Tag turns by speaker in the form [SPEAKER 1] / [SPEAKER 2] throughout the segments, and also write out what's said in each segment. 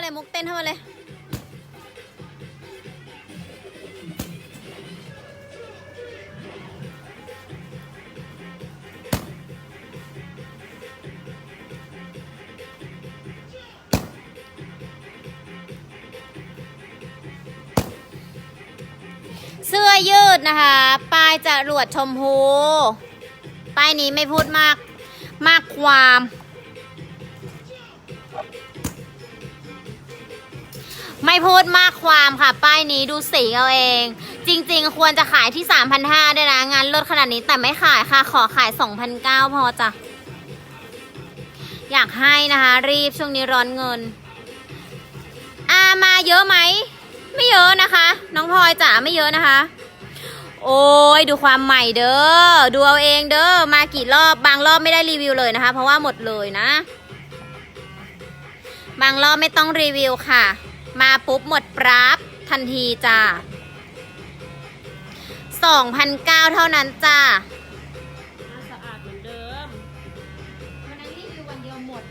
[SPEAKER 1] มาเลยมุกเต้นเข้ามาเลยเสื้อยืดนะคะ ป้ายจะรวดชมพู ป้ายนี้ไม่พูดมาก มากความ ไม่พูดมากความค่ะ ป้ายนี้ดูสีเอาเอง จริงๆ ควรจะขายที่ 3,500ด้วยนะ งานลดขนาดนี้แต่ไม่ขายค่ะ ขอขาย 2,900 พอจ้ะ อยากให้นะคะ รีบช่วงนี้ร้อนเงิน อามาเยอะไหม ไม่เยอะนะคะ น้องพลอยจ๋าไม่เยอะนะคะ โอ้ยดูความใหม่เด้อ ดูเอาเองเด้อ มากี่รอบบางรอบไม่ได้รีวิวเลยนะคะ เพราะว่าหมดเลยนะ บางรอบไม่ต้องรีวิวค่ะ มาปุ๊บหมดปรับทันทีจ้า2,009เท่านั้นจ้า
[SPEAKER 2] สะอาดเหมือนเดิม
[SPEAKER 1] วันนั้นรีวิววันเดียวหมด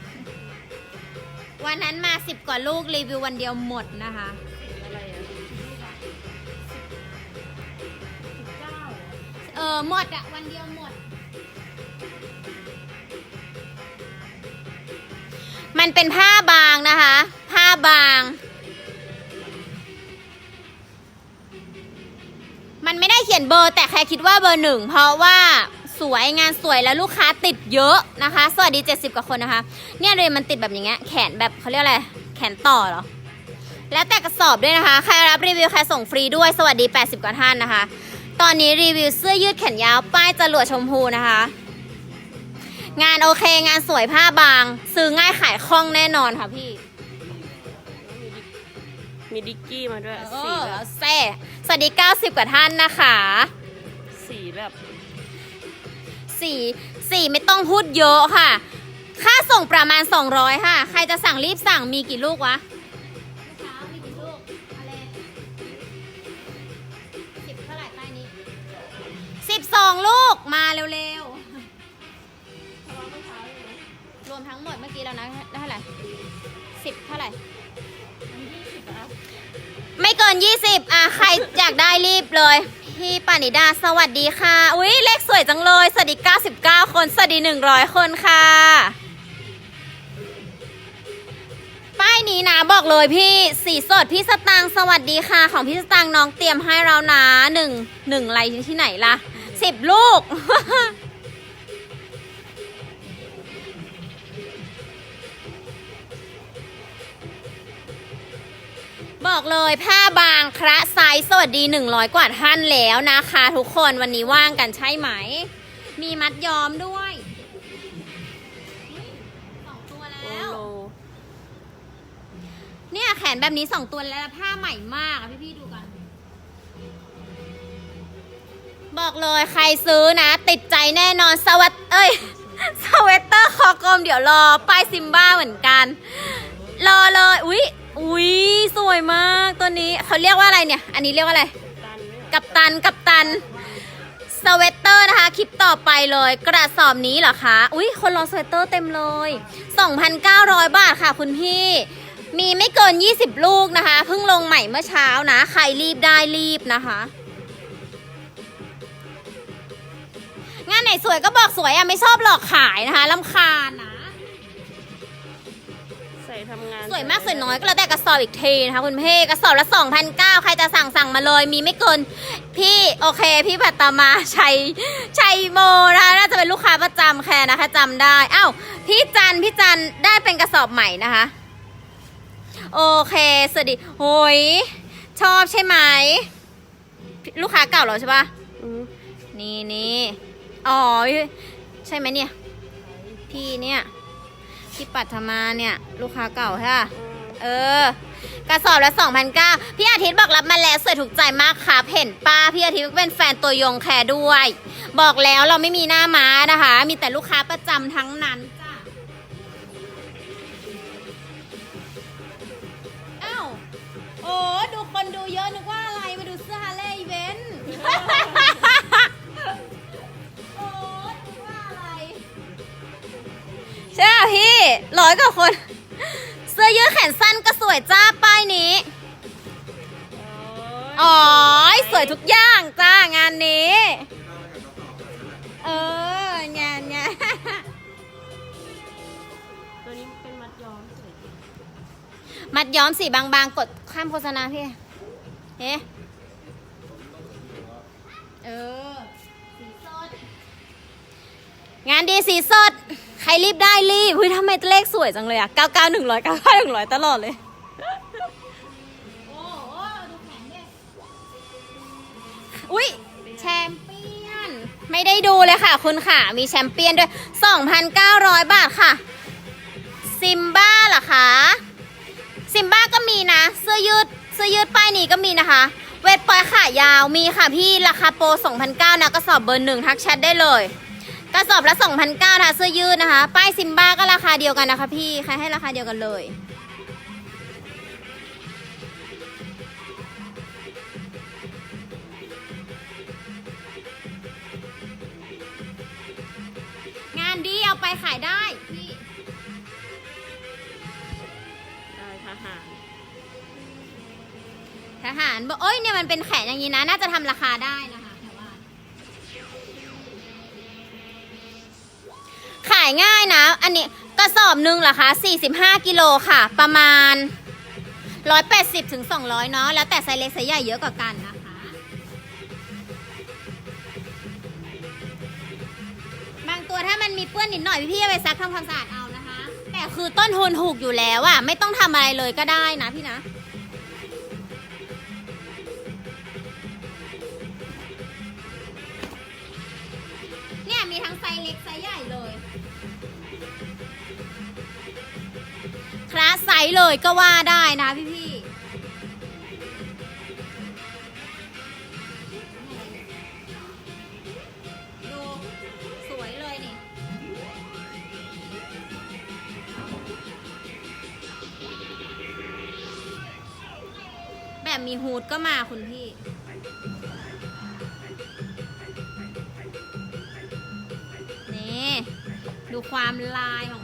[SPEAKER 1] วันนั้นมาสิบกว่าลูกรีวิววันเดียวหมดนะคะ
[SPEAKER 2] สีอะไรอะสิบเก้าเหรอ
[SPEAKER 1] เออหมดอะวันเดียวหมด มันเป็นผ้าบางนะคะ ผ้าบาง มันไม่ได้เขียนเบอร์แต่แค่คิดว่าเบอร์หนึ่งเพราะว่าสวยงานสวยแล้วลูกค้าติดเยอะนะคะ สวัสดี 70 กว่าคนนะคะ เนี่ยเลยมันติดแบบอย่างเงี้ยแขนแบบเขาเรียกอะไร แขนต่อเหรอ แล้วแต่กระสอบด้วยนะคะ ใครรับรีวิวใครส่งฟรีด้วยสวัสดี 80 กว่าท่านนะคะ ตอนนี้รีวิวเสื้อยืดแขนยาวป้ายจรวดชมพูนะคะ งานโอเคงานสวยผ้าบาง ซื้อง่ายขายคล่องแน่นอนค่ะพี่
[SPEAKER 2] มีดิกกี้มาด้วย
[SPEAKER 1] เอ
[SPEAKER 2] สี
[SPEAKER 1] อ
[SPEAKER 2] แบบ
[SPEAKER 1] แซ่ส วัสดี 90 กว่าท่านนะคะ
[SPEAKER 2] สีแบบ
[SPEAKER 1] สีสีไม่ต้องพูดเยอะค่ะ ค่าส่งประมาณ 200 ค่ะ ใครจะสั่งรีบสั่งมีกี่ลูกวะเช้ามีกี่ลูกอะไรสิบเท่าไหร่ป้ายนี้สิบสองลูกมาเร็วๆ รวมทั้งหมดเมื่อกี้แล้วนะได้เท่าไหร่สิบเท่าไหร่ ไม่เกิน20อะ ใครอยากได้รีบเลย พี่ปานิดา สวัสดีค่ะ อุ้ยเลขสวยจังเลย สวัสดี 99 คน สวัสดี 100 คนค่ะ ป้ายนี้นะ บอกเลยพี่ สีสดพี่สตางค์สวัสดีค่ะ ของพี่สตางค์น้องเตรียมให้เรานะหนึ่งหนึ่งอะไรที่ไหนล่ะสิบลูก บอกเลยผ้าบางคระไซส์สวัสดี 100 กว่าท่านแล้วนะคะ ทุกคนวันนี้ว่างกันใช่ไหม มีมัดย้อมด้วยอุ๊ยสองตัว
[SPEAKER 2] โอ
[SPEAKER 1] แล้ว
[SPEAKER 2] โล
[SPEAKER 1] เนี่ยแขนแบบนี้สองตัวแล้วผ้าใหม่มากอะพี่ๆดูกัน บอกเลยใครซื้อนะ ติดใจแน่นอนสวัสดเอ้ยสเวตเตอร์คอกลมเดี๋ยวรอป้ายซิมบ้าเหมือนกัน รอเลยอุ๊ย อุ๊ยสวยมากตัวนี้เขาเรียกว่าอะไรเนี่ย อันนี้เรียกว่าอะไร
[SPEAKER 2] ตันเนี่ย
[SPEAKER 1] กับตันกับตันสเวตเตอร์นะคะ คลิปต่อไปเลย กระสอบนี้เหรอคะ อุ้ยคนรอสเวตเตอร์เต็มเลย 2,900 บาทค่ะคุณพี่ มีไม่เกิน 20 ลูกนะคะ เพิ่งลงใหม่เมื่อเช้านะ ใครรีบได้รีบนะคะ งานไหนสวยก็บอกสวยอะไม่ชอบหลอกขายนะคะลำคาญนะ
[SPEAKER 2] ใส่ทำงาน
[SPEAKER 1] สวยมากสวยน้อยก็แล้วแต่ กระสอบอีกทีนะคะคุณพี่กระสอบละ2,009ใครจะสั่งสั่งมาเลย มีไม่เกิน พี่โอเค พี่ปัตตามาชัยชัยโมนะน่าจะเป็นลูกค้าประจำแค่นะคะจำได้อ้าวพี่จันพี่จันได้เป็นกระสอบใหม่นะคะ โอเคสวัสดีโหยชอบใช่ไหมลูกค้าเก่าเหรอใช่ปะนี่นี่อ๋อใช่ไหมเนี่ย พี่เนี่ยพี่ปัทมาเนี่ย ลูกค้าเก่าใช่ปะ เออ กระสอบละ2,009พี่อาทิตย์บอกรับมาแล้วสวยถูกใจมากครับเห็นป้าพี่อาทิตย์เป็นแฟนตัวยงแคร์ด้วย บอกแล้วเราไม่มีหน้าม้านะคะ มีแต่ลูกค้าประจำทั้งนั้นจ้ะอ้าวโอ้ดูคนดูเยอะนึกว่าอะไรมาดูเสื้อฮาเลย์อีเวนต์โอ้นึกว่าอะไร ใช่ป่ะพี่ร้อยกว่าคน อยืดแขนสั้นก็สวยจ้าป้ายนี้
[SPEAKER 2] โอ้
[SPEAKER 1] อ๋อยสวยทุกอย่างจ้างานนี้ เอองานงาน
[SPEAKER 2] ตัวนี้เป็นมัดย้อมสวยจริง
[SPEAKER 1] มัดย้อมสีบางๆ กดข้ามโฆษณาพี่เฮ้เออ สีสด งานดีสีสดใค รรีบได้รีบเฮ้ยทำไมเลขสวยจังเลยอะ99 100 99 100 ตลอดเลย อุ้ยแชมเปี้ยน ไม่ได้ดูเลยค่ะ คุณค่ะ มีแชมเปี้ยนด้วย 2,900 บาทค่ะ ซิมบ้าเหรอคะ ซิมบ้าก็มีนะ เสื้อยืด เสื้อยืดป้ายนี้ก็มีนะคะ เวทปอยขายาวมีค่ะพี่ ราคาโปร2,009นะกระสอบเบอร์หนึ่งทักแชทได้เลย กระสอบละ2,009นะเสื้อยืดนะคะ ป้ายซิมบ้าก็ราคาเดียวกันนะคะพี่ใครให้ราคาเดียวกันเลย งานดีเอาไปขายได้พี่
[SPEAKER 2] ได้ทหาร
[SPEAKER 1] ทหารบอกเอ้ยเนี่ยมันเป็นแขนอย่างนี้นะ น่าจะทำราคาได้นะายง่ายนะ อันนี้กระสอบหนึ่งเหรอคะ45กิโลค่ะ ประมาณ 180ถึง200 เนาะ แล้วแต่ไซส์เล็กไซส์ใหญ่เยอะกว่ากันนะคะ บางตัวถ้ามันมีเปื้อนนิดหน่อย พี่ๆเอาไปซักทำความสะอาดเอานะคะ แต่คือต้นทุนถูกอยู่แล้วอะไม่ต้องทำอะไรเลยก็ได้นะพี่นะ เลยก็ว่าได้นะพี่พี่ๆดูสวยเลยนี่ แบบมีฮูดก็มาคุณพี่นี่ดูความลายของ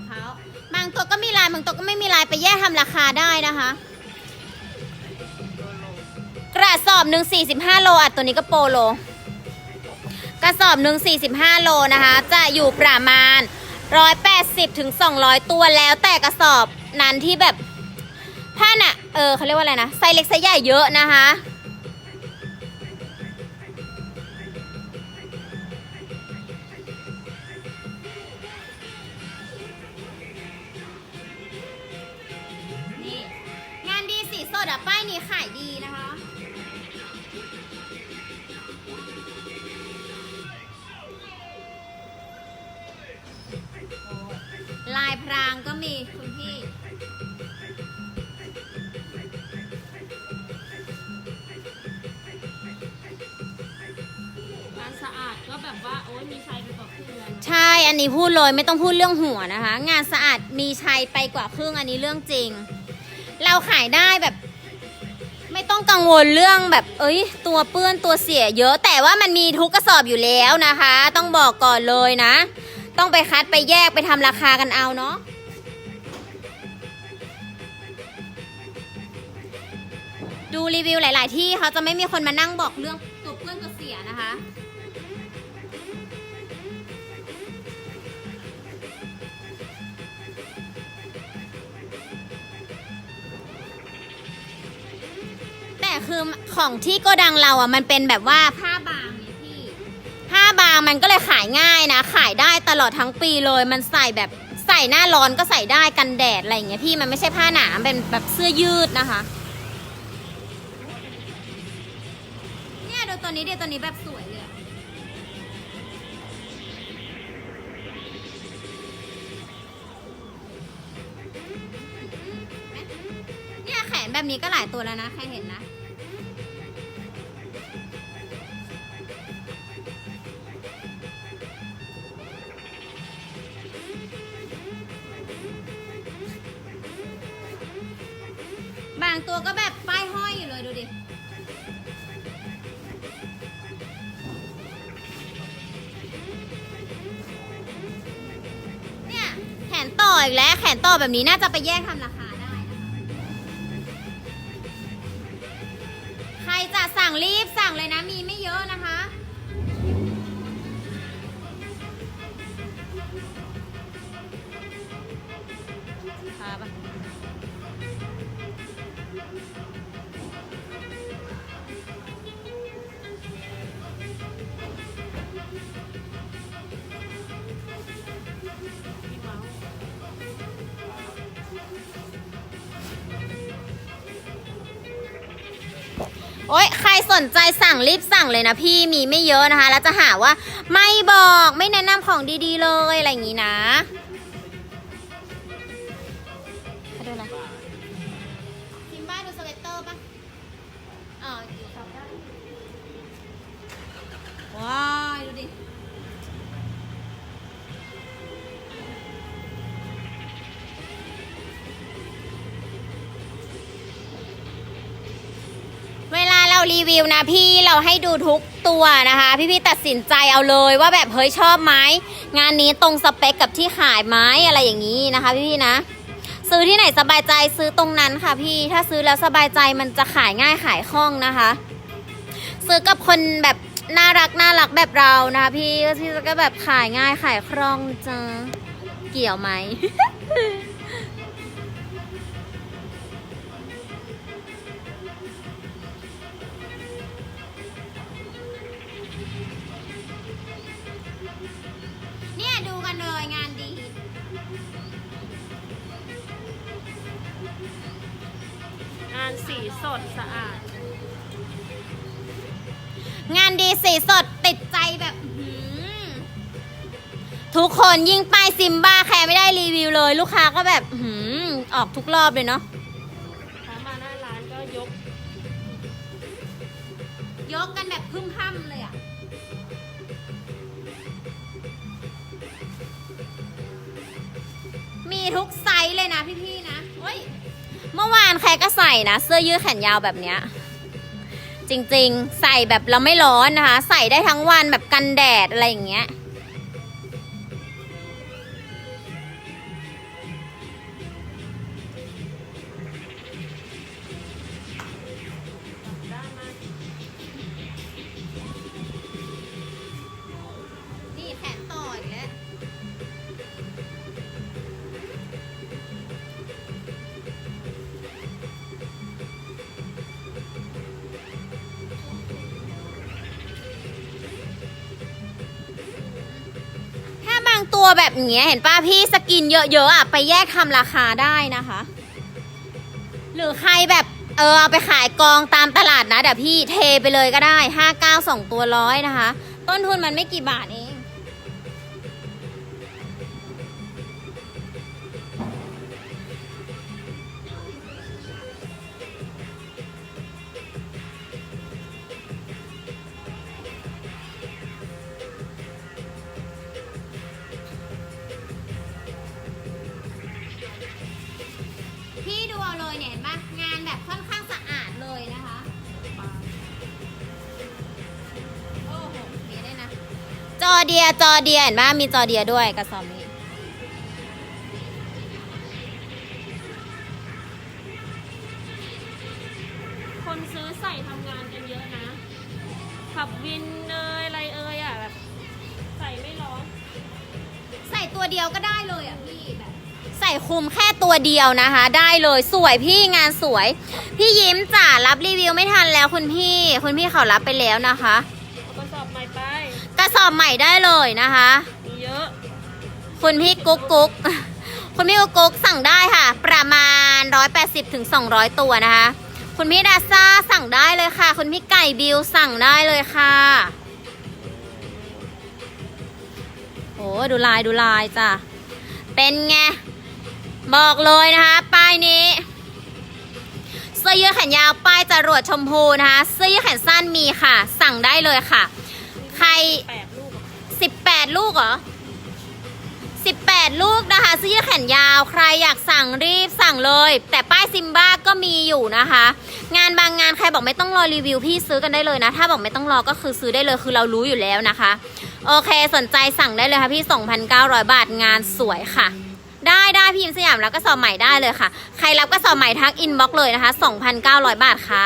[SPEAKER 1] ตัวก็มีลายบางตัวก็ไม่มีลายไปแยกทำราคาได้นะคะ กระสอบหนึ่ง45โลอะตัวนี้ก็โปโล กระสอบหนึ่ง45โลนะคะ จะอยู่ประมาณ180ถึง200ตัวแล้วแต่กระสอบนั้นที่แบบผ้าน่ะ เออเขาเรียกว่าอะไรนะไซส์เล็กไซส์ใหญ่เยอะนะคะ สีสดอะป้ายนี้ขายดีนะคะ ลายพรางก็มีคุณพี่
[SPEAKER 2] งานสะอาดก็แบบว่าโอ้ยมีชัยไปกว่าเพื่อน
[SPEAKER 1] ใช่ อันนี้พูดเลยไม่ต้องพูดเรื่องหัวนะคะ งานสะอาดมีชัยไปกว่าครึ่งอันนี้เรื่องจริง เราขายได้แบบ ไม่ต้องกังวลเรื่องแบบ เอ้ย ตัวเปื้อนตัวเสียเยอะ แต่ว่ามันมีทุกกระสอบอยู่แล้วนะคะ ต้องบอกก่อนเลยนะ ต้องไปคัดไปแยกไปทำราคากันเอาเนาะดูรีวิวหลาย ๆ ที่เขาจะไม่มีคนมานั่งบอกเรื่องตัวเปื้อนตัวเสียนะคะ คือของที่โกดังเราอะมันเป็นแบบว่าผ้าบางไงพี่ผ้าบางมันก็เลยขายง่ายนะ ขายได้ตลอดทั้งปีเลย มันใส่แบบใส่หน้าร้อนก็ใส่ได้กันแดดอะไรอย่างเงี้ยพี่มันไม่ใช่ผ้าหนาเป็นแบบเสื้อยืดนะคะ เนี่ยดูตัวนี้เดี๋ยวตัวนี้แบบสวยเลยอะเนี่ยแขนแบบนี้ก็หลายตัวแล้วนะใครเห็นนะ อีกแล้วแขนต่อแบบนี้น่าจะไปแยกทำราคาได้นะคะใครจะสั่งรีบสั่งเลยนะมีไม่เยอะนะคะ อ้ยใครสนใจสั่งรีบสั่งเลยนะพี่มีไม่เยอะนะคะ แล้วจะหาว่าไม่บอกไม่แนะนำของดีๆเลยอะไรอย่างนี้นะ รารีวิวนะพี่เราให้ดูทุกตัวนะคะ พี่ๆตัดสินใจเอาเลยว่าแบบเฮ้ยชอบไหมงานนี้ตรงสเปคกับที่ขายไหมอะไรอย่างนี้นะคะ พี่ๆนะ ซื้อที่ไหนสบายใจซื้อตรงนั้นค่ะ พี่ถ้าซื้อแล้วสบายใจมันจะขายง่ายขายคล่องนะคะ ซื้อกับคนแบบน่ารักน่ารักแบบเรานะคะพี่ที่ก็แบบขายง่ายขายคล่องจังเกี่ยวไหม เลยงานดี
[SPEAKER 2] งานสีสดสะอาด
[SPEAKER 1] งานดีสีสดติดใจแบบอื้อหือทุกคนยิ่งป้ายซิมบ้าแคร์ไม่ได้รีวิวเลย ลูกค้าก็แบบอื้อหือออกทุกรอบเลยเนาะ
[SPEAKER 2] ถ้ามาหน้าร้านก็ยก
[SPEAKER 1] ยกกันแบบพึ่มพ่ำ ทุกไซส์เลยนะพี่ๆนะเฮ้ยเมื่อวานแครก็ใส่นะ เสื้อยืดแขนยาวแบบเนี้ยจริงๆ ใส่แบบเราไม่ร้อนนะคะ ใส่ได้ทั้งวันแบบกันแดดอะไรอย่างเงี้ยางตัวแบบเงี้ยเห็นป่ะพี่สกินเยอะๆอะไปแยกทำราคาได้นะคะ หรือใครแบบเออเอาไปขายกองตามตลาดนะเดี๋ยวพี่เทไปเลยก็ได้ห้าเก้าสองตัวร้อยนะคะ ต้นทุนมันไม่กี่บาทเอง ยจอเดียเห็นปะมีจอเดียด้วยกระสอบนี้
[SPEAKER 2] คนซื้อใส่ทำงานกันเยอะนะ ขับวินเอยอะไรเอยอะแบบใส่ไม่ร้อน
[SPEAKER 1] ใส่ตัวเดียวก็ได้เลยอะพี่แบบใส่คุมแค่ตัวเดียวนะคะ ได้เลยสวยพี่งานสวย พี่ยิ้มจ๋ารับรีวิวไม่ทันแล้วคุณพี่ คุณพี่เขารับไปแล้วนะคะ
[SPEAKER 2] ระสอบใหม่ได้
[SPEAKER 1] เลยนะคะ
[SPEAKER 2] เยอะ
[SPEAKER 1] คุณพี่กุ๊กกุ๊กคุณพี่กุ๊กกุ๊กสั่งได้ค่ะ ประมาณ 180ถึง200 ตัวนะคะ คุณพี่ดาซ่าสั่งได้เลยค่ะ คุณพี่ไก่บิวสั่งได้เลยค่ะโอ้ดูลายดูลายจ้ะ เป็นไง บอกเลยนะคะป้ายนี้เสื้อยืดแขนยาวป้ายจรวดชมพูนะคะเสื้อยืดแขนสั้นมีค่ะ สั่งได้เลยค่ะ
[SPEAKER 2] แปดลูก
[SPEAKER 1] สิบแปดลูกเหรอสิบแปดลูกนะคะเสื้อยืดแขนยาวใครอยากสั่งรีบสั่งเลย แต่ป้ายซิมบ้าก็มีอยู่นะคะ งานบางงานใครบอกไม่ต้องรอรีวิวพี่ซื้อกันได้เลยนะ ถ้าบอกไม่ต้องรอก็คือซื้อได้เลยคือเรารู้อยู่แล้วนะคะ โอเคสนใจสั่งได้เลยค่ะพี่ 2,900 บาทงานสวยค่ะ ได้ได้พี่ยิมสยามรับกระสอบใหม่ได้เลยค่ะ ใครรับกระสอบใหม่ทักอินบ็อกเลยนะคะ 2,900 บาทค่ะ